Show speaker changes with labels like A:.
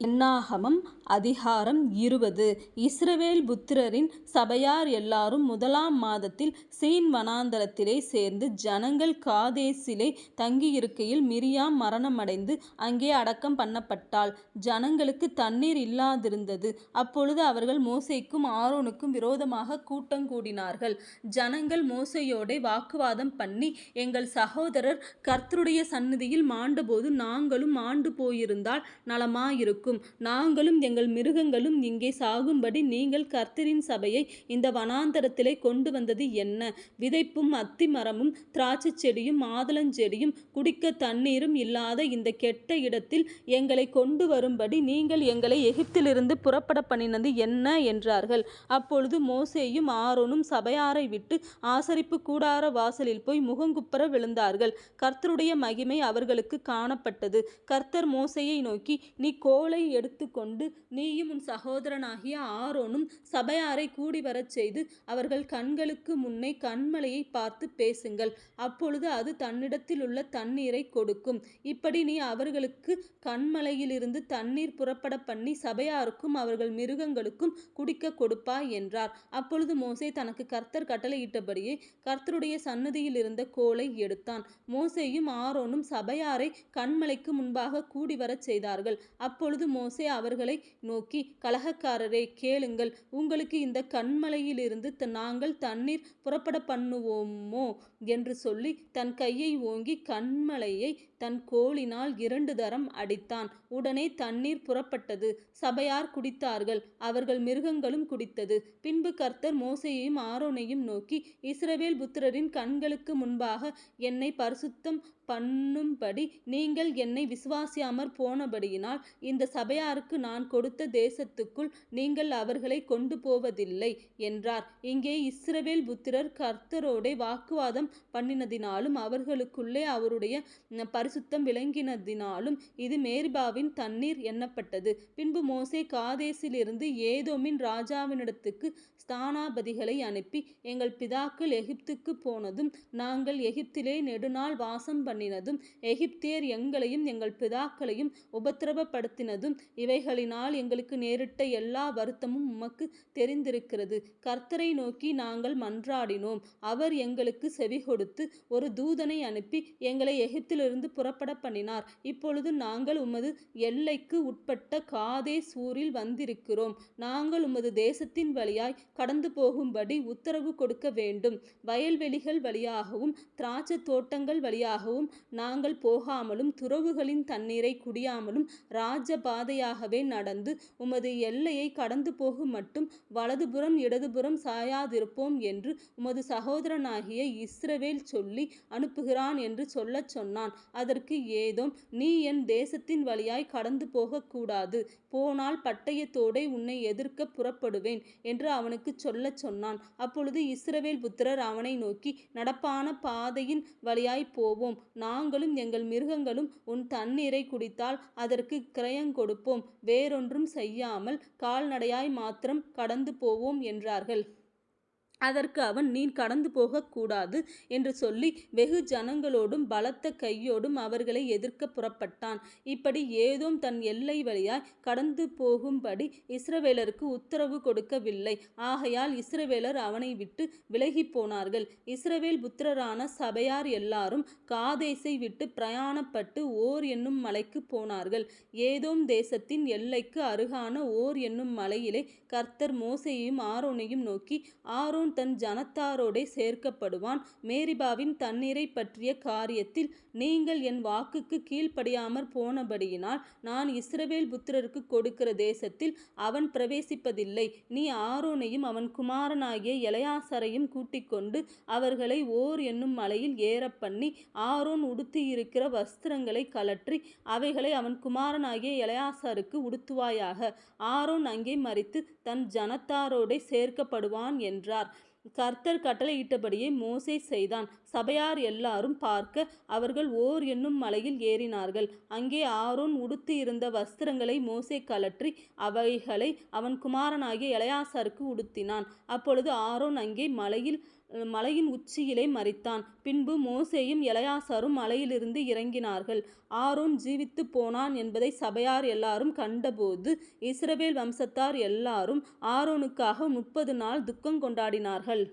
A: இன்னாகமம் அதிகாரம் இருபது இஸ்ரவேல் புத்திரரின் சபையார் எல்லாரும் முதலாம் மாதத்தில் சீன் வனாந்தரத்திலே சேர்ந்து ஜனங்கள் காதேசிலே தங்கியிருக்கையில் மிரியாம் மரணமடைந்து அங்கே அடக்கம் பண்ணப்பட்டாள். ஜனங்களுக்கு தண்ணீர் இல்லாதிருந்தது. அப்பொழுது அவர்கள் மோசைக்கும் ஆரோனுக்கும் விரோதமாக கூட்டம் கூடினார்கள். ஜனங்கள் மோசையோடே வாக்குவாதம் பண்ணி எங்கள் சகோதரர் கர்த்தருடைய சந்நிதியில் மாண்டபோது நாங்களும் மாண்டு போயிருந்தால் நலமாயிருக்கும். நாங்களும் எங்கள் மிருகங்களும் இங்கே சாகும்படி நீங்கள் கர்த்தரின் சபையை இந்த வனாந்தரத்திலே கொண்டு வந்தது என்ன? விதைப்பும் அத்தி மரமும் திராட்சைச் செடியும் மாதுளஞ்செடியும் குடிக்க தண்ணீரும் இல்லாத இந்த கெட்ட இடத்தில் எங்களை கொண்டு வரும்படி நீங்கள் எங்களை எகிப்திலிருந்து புறப்பட பண்ணினது என்ன? என்றார்கள். அப்பொழுது மோசேயும் ஆரோனும் சபையாரை விட்டு ஆசரிப்பு கூடார வாசலில் போய் முகங்குப்புற விழுந்தார்கள். கர்த்தருடைய மகிமை அவர்களுக்கு காணப்பட்டது. கர்த்தர் மோசையை நோக்கி நீ கோலை எடுத்துக்கொண்டு நீயும் உன் சகோதரனாகிய ஆரோனும் சபையாரைக் கூடிவரச் செய்து அவர்கள் கண்களுக்கு முன்னே கண்மலையை பார்த்து பேசுங்கள். அப்பொழுது அது தன்னிடத்தில் உள்ள தண்ணீரை கொடுக்கும். இப்படி நீ அவர்களுக்கு கண்மலையிலிருந்து தண்ணீர் புறப்படப்பண்ணி சபையாருக்கும் அவர்கள் மிருகங்களுக்கும் குடிக்கக் கொடுப்பாய் என்றார். அப்பொழுது மோசே தனக்கு கர்த்தர் கட்டளையிட்டபடியே கர்த்தருடைய சந்நிதியிலிருந்த கோலை எடுத்தான். மோசேயும் ஆரோனும் சபையாரை கண்மலைக்கு முன்பாக கூடி கூடிவரச் செய்தார்கள். அப்பொழுது மோசே அவர்களை நோக்கி கலகக்காரரே கேளுங்கள் உங்களுக்கு இந்த கண்மலையிலிருந்து நாங்கள் தண்ணீர் புறப்பட பண்ணுவோமோ என்று சொல்லி தன் கையை ஓங்கி கண்மலையை தன் கோளினால் இரண்டு தரம் அடித்தான். உடனே தண்ணீர் புறப்பட்டது. சபையார் குடித்தார்கள் அவர்கள் மிருகங்களும் குடித்தது. பின்பு கர்த்தர் மோசையையும் ஆரோனையும் நோக்கி இஸ்ரவேல் புத்திரரின் கண்களுக்கு முன்பாக என்னை பரிசுத்தம் பண்ணும்படி நீங்கள் என்னை விசுவாசியாமற் போனபடியினால் இந்த சபையாருக்கு நான் கொடுத்த தேசத்துக்குள் நீங்கள் அவர்களை கொண்டு போவதில்லை என்றார். இங்கே இஸ்ரவேல் புத்திரர் கர்த்தரோடே வாக்குவாதம் பண்ணினதினாலும் அவர்களுக்குள்ளே அவருடைய பரிசுத்தம் விளங்கினதினாலும் இது மேரிபாவின் தண்ணீர் எண்ணப்பட்டது பின்பு மோசே காதேசிலிருந்து ஏதோமின் ராஜாவினிடத்துக்கு ஸ்தானாபதிகளை அனுப்பி எங்கள் பிதாக்கள் எகிப்துக்குப் போனதும் நாங்கள் எகிப்திலே நெடுநாள் வாசம் பண்ணினதும் எகிப்தியர் எங்களையும் எங்கள் பிதாக்களையும் உபத்திரவப்படுத்தினதும் இவைகளினால் எங்களுக்கு நேரிட்ட எல்லா வருத்தமும் உமக்கு தெரிந்திருக்கிறது. கர்த்தரை நோக்கி நாங்கள் மன்றாடினோம் அவர் எங்களுக்கு செவி கொடுத்து ஒரு தூதனை அனுப்பி எங்களை எகிப்திலிருந்து புறப்பட பண்ணினார் இப்பொழுது நாங்கள் உமது எல்லைக்கு உட்பட்ட காதே சூரில் வந்திருக்கிறோம். நாங்கள் உமது தேசத்தின் வழியாய் கடந்து போகும்படி உத்தரவு கொடுக்க வேண்டும். வயல்வெளிகள் வழியாகவும் திராட்சைத் தோட்டங்கள் வழியாகவும் நாங்கள் போகாமலும் துறவுகளின் தண்ணீரை குடியாமலும் பாதையாகவே நடந்து உமது எல்லையை கடந்து போகும் மட்டும் வலதுபுறம் இடதுபுறம் சாயாதிருப்போம் என்று உமது சகோதரனாகிய இஸ்ரவேல் சொல்லி அனுப்புகிறான் என்று சொல்லச் சொன்னான். அதற்கு ஏதோ நீ என் தேசத்தின் வழியாய் கடந்து போகக்கூடாது போனால் பட்டயத்தோடே உன்னை எதிர்க்க புறப்படுவேன் என்று அவனுக்கு சொல்லச் சொன்னான். அப்பொழுது இஸ்ரவேல் புத்திரர் அவனை நோக்கி நடப்பான பாதையின் வழியாய் போவோம் நாங்களும் எங்கள் மிருகங்களும் உன் தண்ணீரை குடித்தால் அதற்கு அதற்குக் கொடுப்போம் வேறொன்றும் செய்யாமல் கால்நடையாய் மாத்திரம் கடந்து போவோம் என்றார்கள். அதற்கு அவன் நீ கடந்து போகக்கூடாது என்று சொல்லி வெகு ஜனங்களோடும் பலத்த கையோடும் அவர்களை எதிர்க்க புறப்பட்டான். இப்படி ஏதோம் தன் எல்லை வழியாய் கடந்து போகும்படி இஸ்ரவேலருக்கு உத்தரவு கொடுக்கவில்லை. ஆகையால் இஸ்ரவேலர் விலகிப் போனார்கள் இஸ்ரவேல் புத்திரரான சபையார் எல்லாரும் காதேசை விட்டு பிரயாணப்பட்டு ஓர் என்னும் மலைக்குப் போனார்கள். ஏதோம் தேசத்தின் எல்லைக்கு அருகான ஓர் என்னும் மலையிலே கர்த்தர் மோசையையும் ஆரோனையும் நோக்கி ஆரோன் தன் ஜனத்தாரோடே சேர்க்கப்படுவான். மேரிபாவின் தண்ணீரைப் பற்றிய காரியத்தில் நீங்கள் என் வாக்குக்கு கீழ்ப்படியாமற் போனபடியினால் நான் இஸ்ரவேல் புத்திரருக்கு கொடுக்கிற தேசத்தில் அவன் பிரவேசிப்பதில்லை. நீ ஆரோனையும் அவன் குமாரனாகிய எலெயாசாரையும் கூட்டிக்கொண்டு அவர்களை ஓர் என்னும் மலையில் ஏறப்பண்ணி ஆரோன் உடுத்தியிருக்கிற வஸ்திரங்களை கழற்றி அவைகளை அவன் குமாரனாகிய இளையாசாருக்கு உடுத்துவாயாக. ஆரோன் அங்கே மறித்து தன் ஜனத்தாரோடே சேர்க்கப்படுவான் என்றார். கர்த்தர் கட்டளையிட்டபடியே மோசே செய்தான். சபையார் எல்லாரும் பார்க்க அவர்கள் ஓர் என்னும் மலையில் ஏறினார்கள். அங்கே ஆரோன் உடுத்தியிருந்த வஸ்திரங்களை மோசே கழற்றி அவைகளை அவன் குமாரனாகிய இளையாசாருக்கு உடுத்தினான். அப்பொழுது ஆரோன் அங்கே மலையில் மலையின் உச்சியிலே மறித்தான் பின்பு மோசேயும் எலையாசாரும் மலையிலிருந்து இறங்கினார்கள். ஆரோன் ஜீவித்துப் போனான் என்பதை சபையார் எல்லாரும் கண்டபோது இஸ்ரவேல் வம்சத்தார் எல்லாரும் ஆரோனுக்காக முப்பது நாள் துக்கம் கொண்டாடினார்கள்.